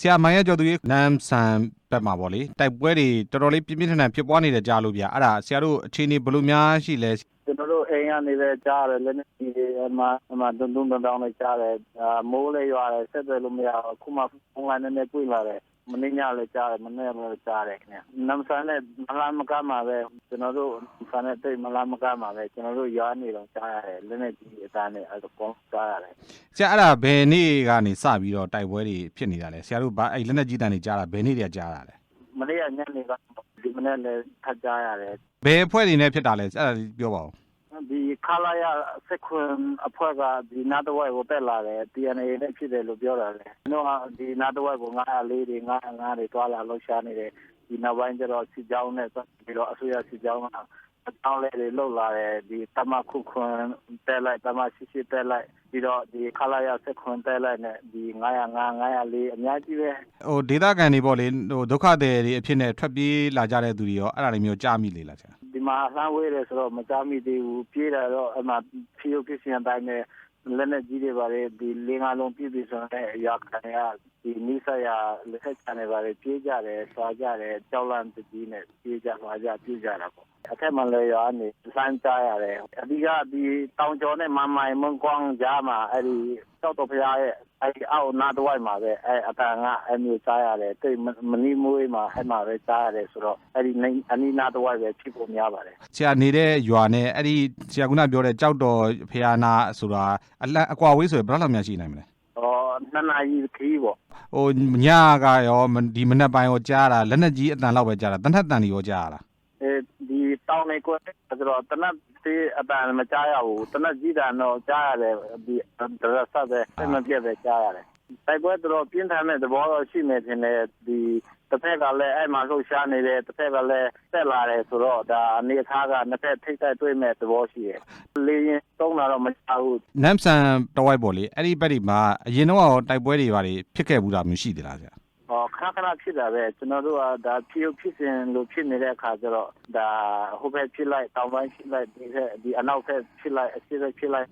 ဆရာမိုင်ရကျော်သူရေနမ်ဆန်ဘက်မှာပေါ့လေတိုက်ပွဲတွေတော်တော်လေးပြင်းပြင်းထန်ထန်ဖြစ်ပွားနေတယ်ကြားလို့ဗျအဲ့ဒါဆရာတို့အခြေအနေဘယ်လိုများရှိလဲကျွန်တော်တို့အိမ်ကနေပဲကြားတယ်လည်းဒီအမအမဒုံဒုံတောင်းနဲ့ကြားတယ်အာမိုးလေးရွာတယ်ဆက်သွယ်လို့မရဘူးအခုမှဖုန်းလိုင်းနဲ့တွေ့လာတယ် မနေ့ညလည်းကြားတယ်မနေ့ကလည်းကြားတယ်ခင်ဗျနမ်ဆန်နဲ့မလာမကမှာပဲကျွန်တော်တို့ဆန်နဲ့တိတ်မလာမကမှာပဲကျွန်တော်တို့ရွာနေတော့ကြားရတယ်လည်းနဲ့ဒီအသားနဲ့အဲ့ဒါကောကြားရတယ်ဆရာအဲ့ဒါဘယ်နေ့ကနေစပြီးတော့တိုက်ပွဲတွေဖြစ်နေတာလဲဆရာတို့ဘာအဲ့လက်နက်ကြီးတန်းတွေကြားတာဘယ်နေ့တည်းကြားတာလဲမနေ့ကညနေကဒီမနေ့လည်းထပ်ကြားရတယ်ဘယ်အဖွဲ့တွေနဲ့ဖြစ်တာလဲအဲ့ဒါပြောပါဦးဒီ ခလာရစက်ခွန်အဖွဲ့ကဒီနာတဝိုက်ကိုတက်လာတယ် DNA နဲ့ဖြစ်တယ်လို့ပြောတာလေကျွန်တော်ကဒီနာတဝိုက်ကို904တွေ905တွေတွာလာလှုပ်ရှားနေတယ်ဒီနောက်ပိုင်းကျတော့စစ်ကြောင်းနဲ့ပြီးတော့အစိုးရစစ်ကြောင်းကအတောင်းလဲတွေလှုပ်လာတယ်ဒီတမခုခွန်တက်လိုက်တမရှိရှိတက်လိုက်ပြီးတော့ဒီခလာရစက်ခွန်တက်လိုက်နဲ့ဒီ905 904အများကြီးပဲဟိုဒေသခံတွေပေါ့လေဟိုဒုက္ခသည်တွေအဖြစ်နဲ့ထွက်ပြေးလာကြတဲ့သူတွေရောအဲ့ဒါတွေမျိုးကြားမိလေလားဆရာဒီ မှာအလှမ်းဝေးတယ်ဆိုတော့မကြမိသေးဘူးပြေးတာတော့အမှဖြီယိုပစ္စည်းအတိုင်းနဲ့လက်နဲ့ကြီးတွေပါလေဒီလင်းကားလုံးပြည့်ပြည့်စုံတဲ့ရာခံရဒီနိစ္စရာလက်ဆက်ချန်တွေပါလေပြေးကြတယ်ဆွာကြတယ်ကြောက်လန့်တကြီးနဲ့ပြေးကြဆွာကြပြေးကြတာပေါ့ အထက်မှာလည်းရွာနေစမ်းကြရတယ်အဓိကဒီတောင်ကျော်နဲ့မမိုင်မွန်ကွန်ကြားမှာအဲ့ဒီတောက်တော်ဖရားရဲ့အဲ့ဒီအောက်နာတဝိုက်မှာပဲအဲ့အတန်ကအမျိုးစားရတယ်တိတ်မနီမွေးမှာအဲ့မှာပဲစားရတယ်ဆိုတော့အဲ့ဒီအနီးနာတဝိုက်ပဲဖြစ်ဖို့များပါတယ်ဆရာနေတဲ့ရွာနဲ့အဲ့ဒီဆရာကနာပြောတဲ့ကြောက်တော်ဖျားနာဆိုတာအလန့်အကွာဝေးဆိုရင်ဘယ်လောက်လောက်များရှိနိုင်မလဲ။အော်နှစ်နာရီခရီးပေါ့ဟိုညကရောမဒီမနက်ပိုင်းရောကြားတာလက်နက်ကြီးအတန်လောက်ပဲကြားတာတနက်တန်တွေရောကြားရလား။အဲဒီ တောင်းနေကွဆိုတော့တနတ်သေးအတန်မကြားရဘူး။တနတ်ကြီးတာတော့ကြားရတယ်ဒီဒရဆတ်ပဲအမှန်ပြည့်ပဲကြားရတယ်။တိုက်ပွဲတော့ပြင်းထန်တဲ့သဘောတော့ရှိနေတယ်လေဒီတစ်ဖက်ကလည်းအဲ့မှာလှုပ်ရှားနေတယ်တစ်ဖက်ကလည်းတက်လာတယ်ဆိုတော့ဒါအနေအထားကနှစ်ဖက်ထိတ်တိုက်တွေ့မဲ့သဘောရှိတယ်။လေရင်တုံးတာတော့မကြောက်ဘူးနမ်ဆန်တဝိုက်ပေါ့လေအဲ့ဒီဘက်ဒီမှာအရင်တော့ရောတိုက်ပွဲတွေပါတွေဖြစ်ခဲ့ဘူးတာမျိုးရှိသေးလားဆ ရာ။ဟောခဏခဏဖြစ်တာပဲကျွန်တော်တို့ကဒါဖြစ်ဖြစ်စဉ်လို့ဖြစ်နေတဲ့အခါကျတော့ဒါဟိုဘက်ဖြစ်လိုက်တောင်ပိုင်းဖြစ်လိုက်ဒီဘက်ဒီအနောက်ဘက်ဖြစ်လိုက်အရှေ့ဘက်ဖြစ်လိုက်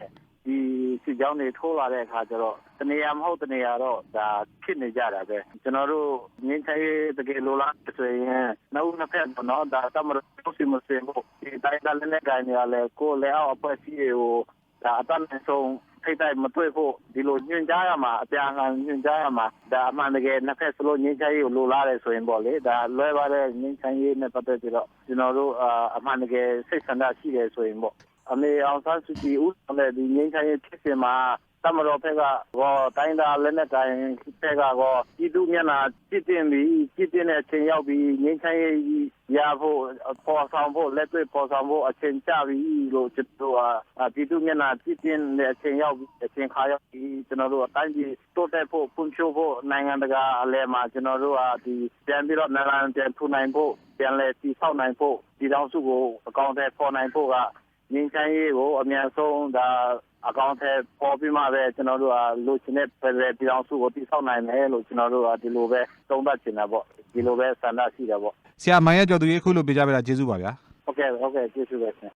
ဒီစီကြောင်းတွေထိုးလာတဲ့အခါကျတော့တနေရာမဟုတ်တနေရာတော့ဒါဖြစ်နေကြတာပဲကျွန်တော်တို့ငင်းချေတကယ်လိုလားဆိုရင်နောက်နှစ်ဖက်တော့ဒါတမရစီမစင်ကိုဒီတိုင်းကလည်းလည်းကိုင်းရလဲကိုလည်းအောက်အဖွဲ့စီကိုဒါအတန်းဆုံး ထိတ်တိုက်မတွေ့ဖို့ဒီလိုညွှန်ကြားရမှာအပြန်အလှန်ညွှန်ကြားရမှာဒါအမှန်တကယ်နှစ်ဖက်စလုံးငင်းချေကိုလိုလားတယ်ဆိုရင်ပေါ့လေဒါလွဲပါတဲ့ငင်းချေနဲ့ပတ်သက်ပြီးတော့ကျွန်တော်တို့အမှန်တကယ်စိတ်ဆန္ဒရှိတယ်ဆိုရင်ပေါ့အမေအောင်ဆန်းစုကြည်ဦးဆောင်တဲ့ဒီငင်းချိုင်းဖြစ်စဉ်မှာ တမတော်ဖက်ကကောတိုင်းသားလက်နက်တိုင်းဖက်ကကောပြည်သူမျက်နှာကြည့်တင်ပြီးကြည့်တင်တဲ့အချိန်ရောက်ပြီးငင်းချိုင်းရဖို့ပေါ်ဆောင်ဖို့လက်တွေ့ပေါ်ဆောင်ဖို့အချိန်ကျပြီလို့ကျွန်တော်ကပြည်သူမျက်နှာကြည့်တင်တဲ့အချိန်ရောက်ပြီးအချိန်ခါရောက်ပြီးကျွန်တော်တို့အတိုင်းပြည်တိုးတက်ဖို့ဖွံ့ဖြိုးဖို့နိုင်ငံတကာအလဲမှာကျွန်တော်တို့ကဒီပြန်ပြီးတော့နိုင်ငံပြန်ထူနိုင်ဖို့ပြန်လဲတည်ဆောက်နိုင်ဖို့ဒီတောင်စုကိုအကောင့်ထဲပေါ်နိုင်ဖို့ကငင်းချမ်းရေးကိုအမြန်ဆုံးဒါ အကောင့်ထဲပေါ်ပြီးမှပဲကျွန်တော်တို့ကလိုချင်တဲ့ပြည်ပြည်အောင်စုကိုတိစောက်နိုင်မယ်လို့ကျွန်တော်တို့ကဒီလိုပဲသုံးသပ်ချင်တာပေါ့ဒီလိုပဲဆန္ဒရှိတာပေါ့ဆရာမိုင်ရကျော်သူရေအခုလိုပြကြပြတာကျေးဇူးပါဗျာဟုတ်ကဲ့ဟုတ်ကဲ့ကျေးဇူးပဲဆင်